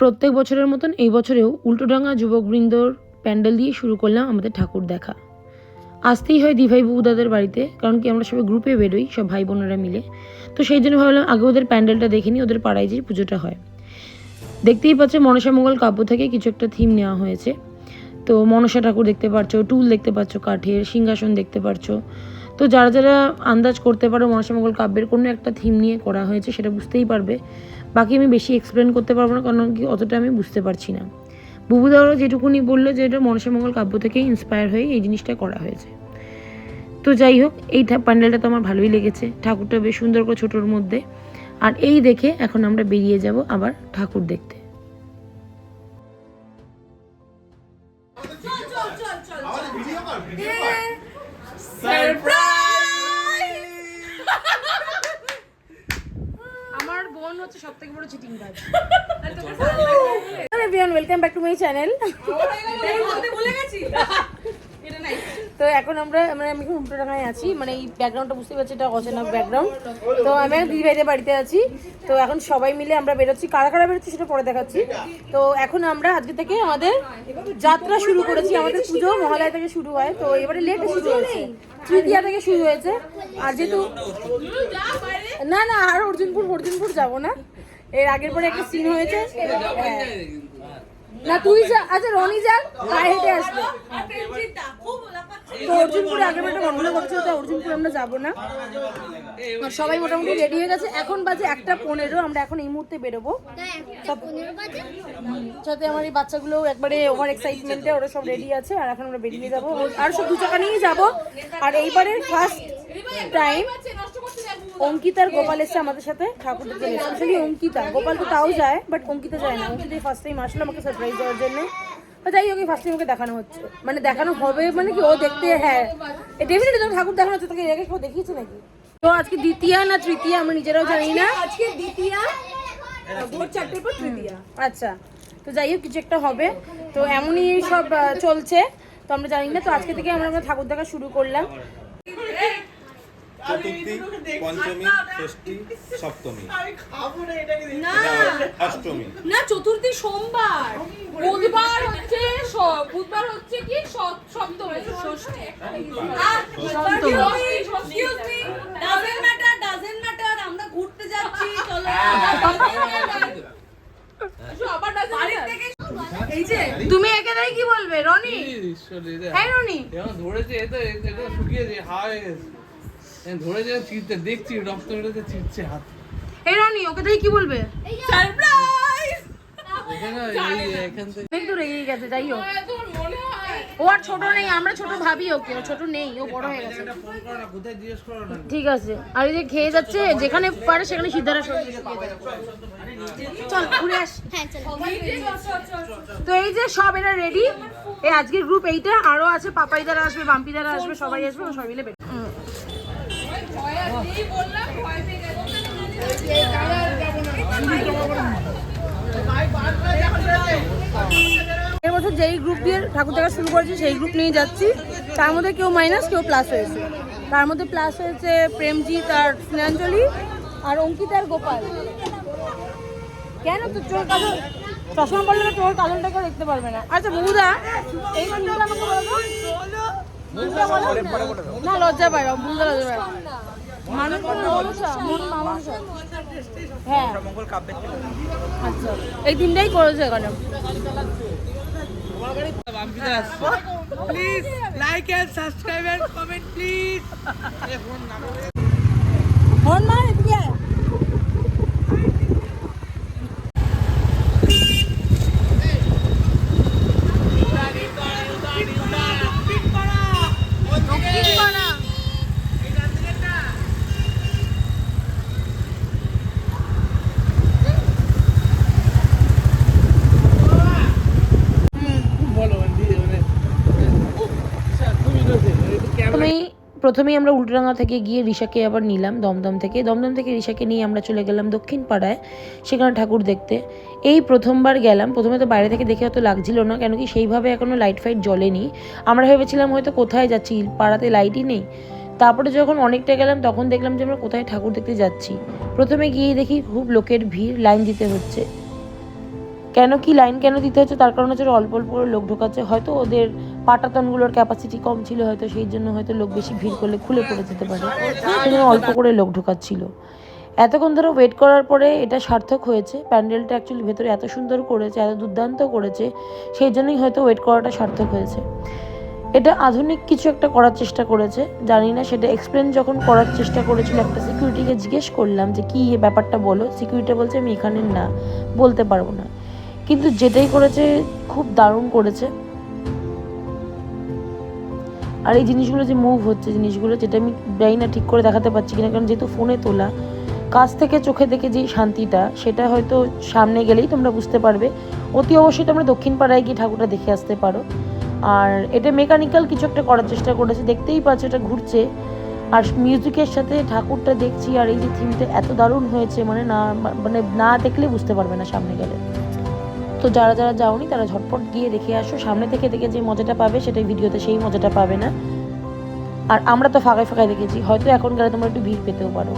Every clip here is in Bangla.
প্রত্যেক বছরের মতন এই বছরেও উল্টোডাঙ্গা যুবকবৃন্দর প্যান্ডেল দিয়ে শুরু করলাম আমাদের ঠাকুর দেখা। আসতেই হয় দিভাই বুদাদের বাড়িতে, কারণ কি আমরা সবাই গ্রুপে বেরোই, সব ভাই বোনেরা মিলে। তো সেই জন্য ভাবলাম আগে ওদের প্যান্ডেলটা দেখিনি ওদের পাড়ায় যে পুজোটা হয়। দেখতেই পাচ্ছে মনসামঙ্গল কাব্য থেকে কিছু একটা থিম নেওয়া হয়েছে। তো মনসা ঠাকুর দেখতে পাচ্ছ টুল দেখতে পাচ্ছ কাঠের সিংহাসন দেখতে পাচ্ছ তো যারা যারা আন্দাজ করতে পারো মনসা মঙ্গল কাব্যের কোনো একটা থিম নিয়ে করা হয়েছে, সেটা বুঝতেই পারবে। বাকি আমি বেশি এক্সপ্লেন করতে পারব না, কারণ কি অতটা আমি বুঝতে পারছি না। বুবুদারও যেটুকুনি বলল যে এটা মনসামঙ্গল কাব্য থেকে ইন্সপায়ার হয়ে এই জিনিসটা করা হয়েছে। তো যাই হোক, এই প্যান্ডেলটা তো আমার ভালোই লেগেছে, ঠাকুরটা বেশ সুন্দর করে ছোটোর মধ্যে। আর এই দেখে এখন আমরা বেরিয়ে যাব আবার ঠাকুর দেখতে। আমার বোন হচ্ছে সব থেকে বড় চিটিং বাজ everyone welcome back to my channel তো এখন আমরা মানে আমি এখন উল্টোডাঙায় আছি মানে এই ব্যাকগ্রাউন্ডটা বুঝতে পারছি এটা অচেনা ব্যাকগ্রাউন্ড তো আমি এখন দিদি ভাইদের বাড়িতে আছি। তো এখন সবাই মিলে আমরা বেরোচ্ছি। কারা কারা বেরোচ্ছি সেটা পরে দেখাচ্ছি। তো এখন আমরা আজকে থেকে আমাদের যাত্রা শুরু করেছি। আমাদের পুজো মহালয়া থেকে শুরু হয়। তো এবারে লেট শুরু হয়েছে। তৃতীয়া থেকে শুরু হয়েছে। আর যেহেতু না না, আর অর্জুনপুর অর্জুনপুর যাব না। এর আগের পরে একটা সিন হয়েছে। হ্যাঁ। না, তুই যা আচ্ছা রনি যা পায়ে হেঁটে আসবে। তো অর্জুনপুর আগের একটা গন্ডগোল করছে, তো অর্জুনপুর আমরা যাব না। সবাই মোটামুটি রেডি হয়ে গেছে। এখন বাজে একটা পনেরো, আমরা এখন এই মুহূর্তে বেরোবো। সাথে আমার এই বাচ্চাগুলো একবারে ওভার এক্সাইটমেন্টে ওরা সব রেডি আছে, আর এখন আমরা বেরিয়ে যাব। আর সব দু চাকা নিয়েই যাব। আর এইবারের ফার্স্ট টাইম অঙ্কিতার গোপাল এসছে আমাদের সাথে ঠাকুর দেখতে স্পেশালি অঙ্কিতা গোপাল তো তাও যায় বাট অঙ্কিতা যায় না। অঙ্কিতা ফার্স্ট টাইম আসলো আমাকে সারপ্রাইজ দেওয়ার জন্য। তো যাই হোক ফার্স্ট টাইম ওকে দেখানো হচ্ছে। মানে দেখানো হবে মানে কি ও দেখতে হ্যাঁ। ডেফিনেটলি তোকে ঠাকুর দেখানো হচ্ছে তোকে এর আগে কেউ দেখিয়েছে নাকি? তো আজকে দ্বিতীয়া না তৃতীয়া আমরা নিজেরাও জানি না। আজকে দ্বিতীয়া ভোর চারটের পর তৃতীয়া। আচ্ছা। তো যাই হোক কিছু একটা হবে। তো এমনই সব চলছে। তো আমরা জানি না তো আজকে থেকে আমরা আমরা ঠাকুর দেখা শুরু করলাম। চতুর্থী পঞ্চমী ষষ্ঠী সপ্তমী। অষ্টমী। না চতুর্থী সোমবার। বুধবার হচ্ছে বুধবার হচ্ছে কি সপ্তমী। ষষ্ঠী আমরা ঘুরতে যাচ্ছি চলো। আবার doesn't matter। এই যে তুমি একে তাই কি বলবে? রনি? হ্যাঁ রনি। ধরেছে এ এটা শুকিয়েছে হয়ে। গেছে এখন ধরেছে দেখছি রক্ত বেরোতে চিরছে হাত। এই রনি ওকে তাই কি বলবে? সারপ্রাইজ! এখানে থেকে। অনেক এগিয়ে গেছে যাই হোক। ও আর ছোট নেই আমরা ছোট ভাবি ওকে ও ছোট নেই ও বড় হয়ে গেছে। ঠিক আছে। আর এই যে খেয়ে যাচ্ছে যেখানে পারে সেখানে সিদ্ধারা চল ঘুরে আস। তো এই যে সব এরা রেডি এই আজকের গ্রুপ এইটা আরও আছে পাপাই দ্বারা আসবে বাম্পি দ্বারা আসবে সবাই আসবে ও সবাই মিলে বেরো। এর বছর যেই গ্রুপ দিয়ে ঠাকুর দেখা শুরু করেছি, সেই গ্রুপ নিয়ে যাচ্ছি। তার মধ্যে কেউ মাইনাস কেউ প্লাস হয়েছে। তার মধ্যে প্লাস হয়েছে প্রেমজিৎ আর স্নেহাঞ্জলি আর অঙ্কিতা আর গোপাল। কেন তো চোর কাজল চশমা পড়লে না চোর কাজলটা কেউ দেখতে পারবে না। আচ্ছা বন্ধুরা এই আমাকে। না? লজ্জা বন্ধুরা লজ্জা হ্যাঁ। আচ্ছা। এই দিনটাই করেছে এখানে। Please like and subscribe and comment please phone মার এদিকে আয়। দক্ষিণ পাড়া। বলো মানে মানে তুমি রয়েছে প্রথমেই আমরা উল্টোডাঙ্গা থেকে গিয়ে রিশাকে আবার নিলাম, দমদম থেকে। দমদম থেকে রিশাকে নিয়ে আমরা চলে গেলাম দক্ষিণ পাড়ায় সেখানে ঠাকুর দেখতে। এই প্রথমবার গেলাম, প্রথমে তো বাইরে থেকে দেখে অত লাগছিল না, কেন কি সেইভাবে এখনও লাইট ফাইট জ্বলেনি। আমরা ভেবেছিলাম হয়তো কোথায় যাচ্ছি, পাড়াতে লাইটই নেই। তারপরে যখন অনেকটা গেলাম, তখন দেখলাম যে আমরা কোথায় ঠাকুর দেখতে যাচ্ছি। প্রথমে গিয়ে দেখি খুব লোকের ভিড়, লাইন দিতে হচ্ছে। কেন কি লাইন কেন দিতে হচ্ছে, তার কারণ হচ্ছে অল্প অল্প করে লোক ঢোকাচ্ছে। হয়তো ওদের পাটাতনগুলোর ক্যাপাসিটি কম ছিল হয়তো, সেই জন্য হয়তো লোক বেশি ভিড় করলে খুলে পড়ে যেতে পারে। সেই জন্য অল্প করে লোক ঢোকাচ্ছিল। এতক্ষণ ধরে ওয়েট করার পরে এটা সার্থক হয়েছে। প্যান্ডেলটা অ্যাকচুয়ালি ভেতরে এত সুন্দর করেছে, এত দুর্দান্ত করেছে, সেই জন্যই হয়তো ওয়েট করাটা সার্থক হয়েছে। এটা আধুনিক কিছু একটা করার চেষ্টা করেছে। জানি না, সেটা এক্সপ্লেন যখন করার চেষ্টা করেছিল, একটা সিকিউরিটিকে জিজ্ঞেস করলাম যে, কী ব্যাপারটা বলো? সিকিউরিটি বলছে, আমি এখানে না, বলতে পারব না। কিন্তু যেটাই করেছে, খুব দারুণ করেছে। আর এই জিনিসগুলো যে মুভ হচ্ছে, জিনিসগুলো যেটা আমি জানি না ঠিক করে দেখাতে পারছি কিনা, কারণ যেহেতু ফোনে তোলা, কাছ থেকে চোখে দেখে যে শান্তিটা, সেটা হয়তো সামনে গেলেই তোমরা বুঝতে পারবে। অতি অবশ্যই তোমরা দক্ষিণ পাড়ায় গিয়ে ঠাকুরটা দেখে আসতে পারো। আর এটা মেকানিক্যাল কিছু একটা করার চেষ্টা করেছে, দেখতেই পাচ্ছ এটা ঘুরছে। আর মিউজিকের সাথে ঠাকুরটা দেখছি আর এই যে থিমটা এত দারুণ হয়েছে মানে না মানে না দেখলে বুঝতে পারবে না সামনে গেলে। তো যারা যারা যাওনি, তারা ঝটপট গিয়ে দেখে আসো। সামনে থেকে দেখে যে মজাটা পাবে, সেটাই ভিডিওতে সেই মজাটা পাবে না। আর আমরা তো ফাঁকায় ফাঁকায় দেখেছি, হয়তো এখন গেলে তোমরা একটু ভিড় পেতেও পারো।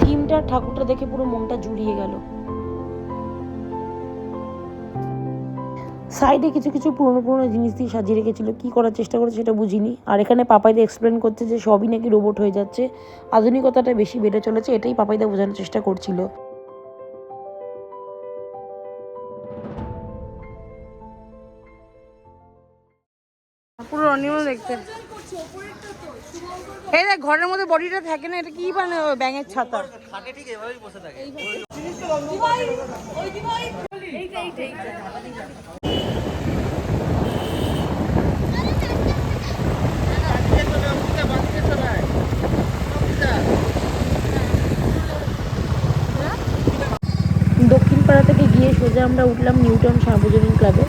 থিমটা, ঠাকুরটা দেখে পুরো মনটা জুড়িয়ে গেল। সাইডে কিছু কিছু পুরনো পুরনো জিনিস দিয়ে সাজিয়ে রেখেছিল। কী করার চেষ্টা করেছে সেটা বুঝিনি। আর এখানে পাপাইদা এক্সপ্লেন করছে যে সবই নাকি রোবট হয়ে যাচ্ছে। আধুনিকতাটা বেশি বেড়ে চলেছে, এটাই পাপাইদা বোঝানোর চেষ্টা করছিল। অনিয়ম দেখতে। এই দেখ ঘরের মধ্যে বডিটা থাকে না এটা কি মানে ব্যাঙের ছাতা? দক্ষিণ পাড়া থেকে গিয়ে সোজা আমরা উঠলাম নিউটন সার্বজনীন ক্লাবে।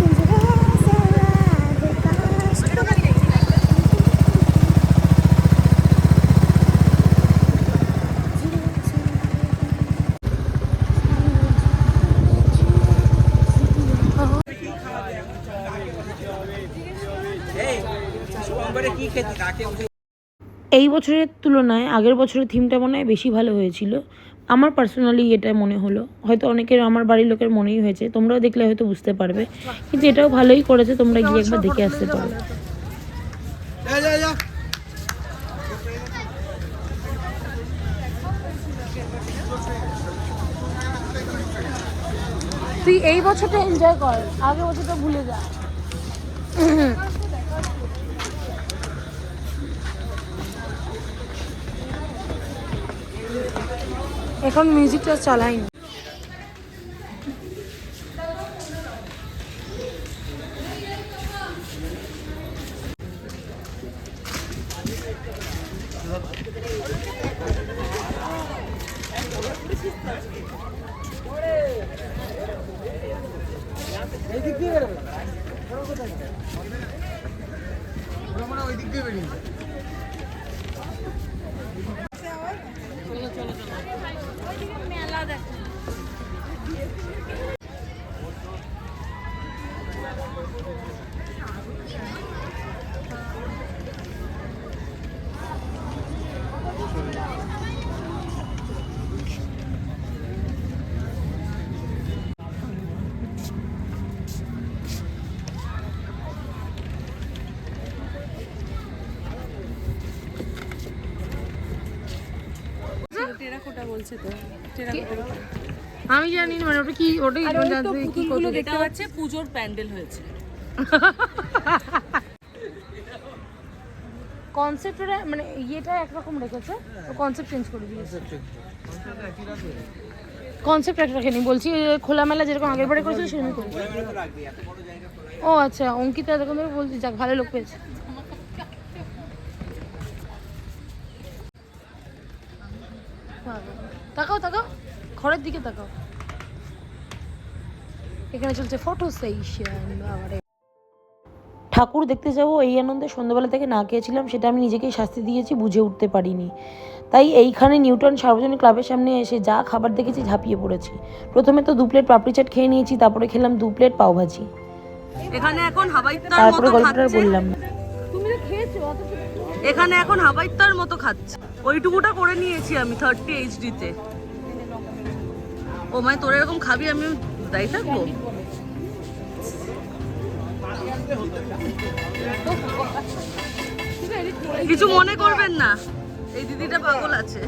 এই বছরের তুলনায় আগের বছরের থিমটা মনে হয় বেশি ভালো হয়েছিল। আমার পার্সোনালি এটা মনে হলো। হয়তো অনেকের, আমার বাড়ির লোকের মনেই হয়েছে। তোমরাও দেখলে হয়তো বুঝতে পারবে। কিন্তু এটাও ভালোই করেছে, তোমরা গিয়ে একবার দেখে আসতে পারো। তুই এই বছরটা এনজয় কর, আগের বছরটা ভুলে যা। এখন মিউজিকটা চালাইনি আমি জানি না মানে ওটা কি ওটাই কি করতে এটা হচ্ছে পুজোর প্যান্ডেল হয়েছে। কনসেপ্টটা মানে ইয়েটা একরকম রেখেছে? কনসেপ্ট চেঞ্জ করে দিয়েছে। কনসেপ্ট একটা রাখেনি বলছি খোলামেলা যেরকম আগের বারে করেছিল সেরকম ও আচ্ছা অঙ্কিতা এরকম বলছি যাক ভালো লোক পেয়েছে। তাকাও তাকাও। ঘরের দিকে তাকাও। এখানে চলছে ফটো সেশন বাবারে। ঠাকুর দেখতে যাব এই আনন্দে। সন্ধ্যাবেলা থেকে না খেয়েছিলাম সেটা আমি নিজেকেই শাস্তি দিয়েছি বুঝে উঠতে পারিনি। তাই এইখানে নিউটন সার্বজনীন ক্লাবের সামনে এসে যা খাবার দেখেছি ঝাঁপিয়ে পড়েছি। প্রথমে তো দু প্লেট পাপড়ি চাট খেয়ে নিয়েছি তারপরে খেলাম দু প্লেট পাওভাজি। এখানে এখন তারপরে গল্পটা বললাম। না এখানে এখন হাবাইত্তার মতো খাচ্ছে। ওইটুকুটা করে নিয়েছি আমি থার্টি এইচডিতে ও মানে তোর এরকম খাবি আমি দায়ী থাকব? কিছু মনে করবেন না এই দিদিটা পাগল আছে।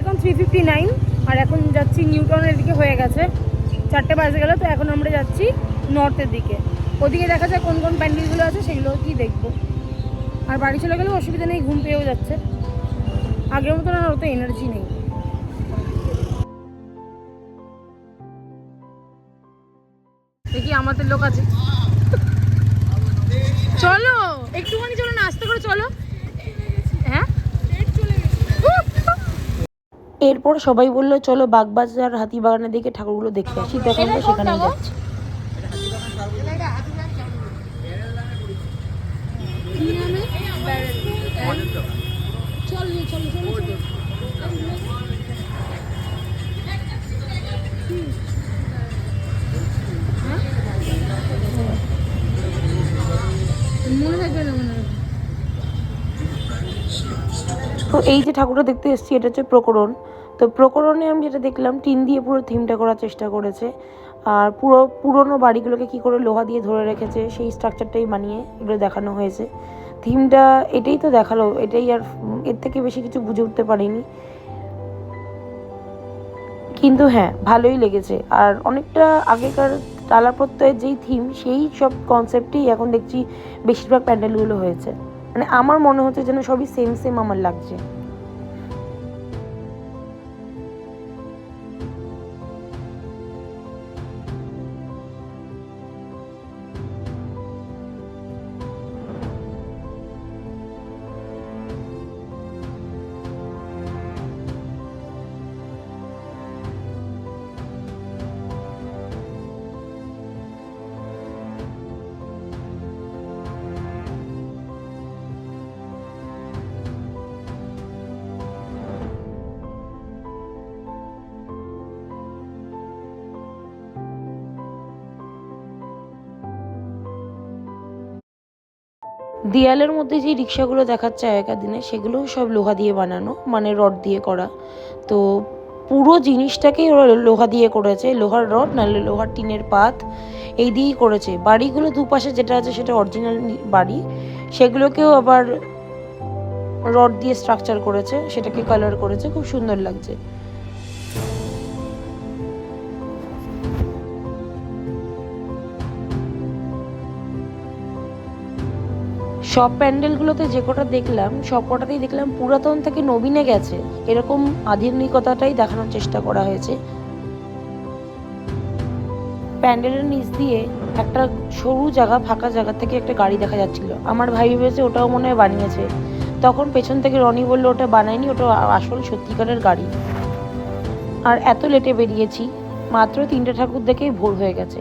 এখন থ্রি ফিফটি নাইন আর এখন যাচ্ছি নিউটনের দিকে হয়ে গেছে। চারটে বাজে গেল, তো এখন আমরা যাচ্ছি নর্থের দিকে। ওদিকে দেখা যায় কোন কোন প্যান্ডেলগুলো আছে, সেগুলো কি দেখব। আর বাড়ি চলে গেলেও অসুবিধা নেই, ঘুম পেয়েও যাচ্ছে। আগের মতন আর অত এনার্জি নেই। দেখি আমাদের লোক আছে। চলো, একটুখানি চলো না আস্তে করে চলো। এরপর সবাই বলল চলো বাগবাজার হাতিবাগানের দিকে ঠাকুরগুলো দেখে আসি তখন তো সেখানে যাচ্ছি। তো এই যে ঠাকুরটা দেখতে এসেছি, এটা হচ্ছে প্রকরণ। তো প্রকরণে আমি যেটা দেখলাম, টিন দিয়ে পুরো থিমটা করার চেষ্টা করেছে। আর পুরো পুরনো বাড়িগুলোকে কি করে লোহা দিয়ে ধরে রেখেছে, সেই স্ট্রাকচারটাই বানিয়ে এগুলো দেখানো হয়েছে। থিমটা এটাই তো দেখাল, এটাই আর এর থেকে বেশি কিছু বুঝে উঠতে পারিনি। কিন্তু হ্যাঁ ভালোই লেগেছে। আর অনেকটা আগেকার টালা প্রত্যয়ের যেই থিম সেই সব কনসেপ্টেই এখন দেখছি বেশিরভাগ প্যান্ডেলগুলো হয়েছে। মানে আমার মনে হচ্ছে যেন সবই সেম সেম আমার লাগছে। দেয়ালের মধ্যে যে রিক্সাগুলো দেখাচ্ছে আগেকার দিনে সেগুলোও সব লোহা দিয়ে বানানো মানে রড দিয়ে করা। তো পুরো জিনিসটাকেই ওরা লোহা দিয়ে করেছে, লোহার রড, নাহলে লোহার টিনের পাত, এই দিয়েই করেছে। বাড়িগুলো দুপাশে যেটা আছে সেটা অরিজিনাল বাড়ি, সেগুলোকেও আবার রড দিয়ে স্ট্রাকচার করেছে, সেটাকে কালার করেছে, খুব সুন্দর লাগছে। সব প্যান্ডেলগুলোতে যে কটা দেখলাম, সব কটাতেই দেখলাম পুরাতন থেকে নবীনে গেছে। এরকম আধুনিকতাটাই দেখানোর চেষ্টা করা হয়েছে। প্যান্ডেলের নিচ দিয়ে একটা সরু জায়গা, ফাঁকা জায়গা থেকে একটা গাড়ি দেখা যাচ্ছিল। আমার ভাই ভেবেছে ওটাও মনে হয় বানিয়েছে। তখন পেছন থেকে রনি বলল, ওটা বানায়নি, ওটা আসল সত্যিকারের গাড়ি। আর এত লেটে বেরিয়েছি, মাত্র তিনটে ঠাকুর দেখেই ভোর হয়ে গেছে।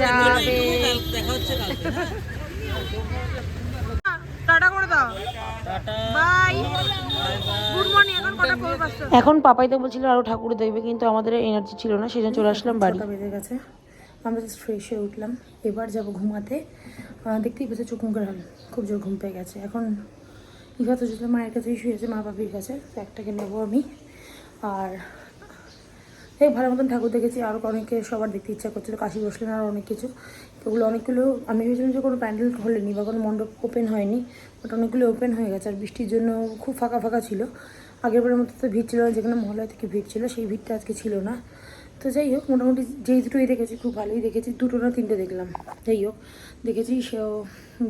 যাবে টাটা করে দাও। বাই। গুড মর্নিং এখন পাপাই তো বলছিল আরও ঠাকুর দেখবে কিন্তু আমাদের এনার্জি ছিল না সেজন্য চলে আসলাম বাড়ি। বেজে গেছে। আমরা জাস্ট ফ্রেশ হয়ে উঠলাম। এবার যাব ঘুমাতে। দেখতেই পেয়েছে চোখ মুখের হাল খুব জোর ঘুম পেয়ে গেছে। এখন ইভা তো যেটা মায়ের কাছেই শুয়েছে মা বাপির কাছে। তো একটাকে নেব আমি। আর এই ভালো মতন ঠাকুর দেখেছি। আরও অনেকে সবার দেখতে ইচ্ছা করছিল, কাশি বসলেন আর অনেক কিছু। ওগুলো অনেকগুলো, আমি ভেবেছিলাম যে কোনো প্যান্ডেল খোলেনি বা কোনো মণ্ডপ ওপেন হয়নি বাট অনেকগুলো ওপেন হয়ে গেছে। আর বৃষ্টির জন্য খুব ফাঁকা ফাঁকা ছিল। আগেরবারের মতো তো ভিড় ছিল না, যেখানে মহলায় থেকে ভিড় ছিল, সেই ভিড়টা আজকে ছিল না। তো যাই হোক, মোটামুটি যেই দুটোই দেখেছি, খুব ভালোই দেখেছি। দুটো না তিনটে দেখলাম। যাই হোক, দেখেছি, সেও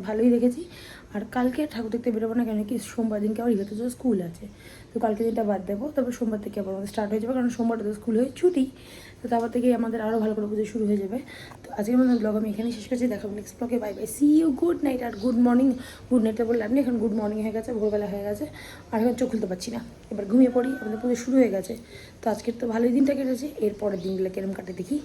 ভালোই দেখেছি। আর কালকে ঠাকুর দেখতে বেরোবো না কেন, কি সোমবার দিনকে আবার ইভেতে তো স্কুল আছে। তো কালকে দিনটা বাদ দেবো তারপর সোমবার থেকে আবার আমাদের স্টার্ট হয়ে যাবে, কারণ সোমবারটা তো স্কুল হয়ে ছুটি, তো তারপর থেকে আমাদের আরও ভালো করে পুজো শুরু হয়ে যাবে। তো আজকের মতো ব্লগ আমি এখানেই শেষ করছি, দেখাবো নেক্সট ব্লগে bye bye see you good night R good morning good নাইটটা বললাম না এখন গুড মর্নিং হয়ে গেছে, ভোরবেলা হয়ে গেছে, আর এখন চোখ খুলতে পারছি না। এবার ঘুমিয়ে পড়ি, আমাদের পুজো শুরু হয়ে গেছে, তো আজকের তো ভালোই দিনটা কেটেছে, এরপরের দিনগুলো কেরম কাটে দেখি।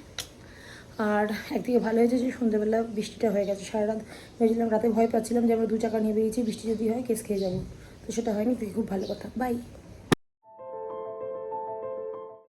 আর একদিকে ভালো হয়েছে যে সন্ধ্যেবেলা বৃষ্টিটা হয়ে গেছে সারা রাত, ভেবেছিলাম রাতে ভয় পাচ্ছিলাম যে আমরা দু চাকা নিয়ে বেরিয়েছি, বৃষ্টি যদি হয় কেস খেয়ে যাব, তো সেটা হয়নি খুব ভালো কথা বাই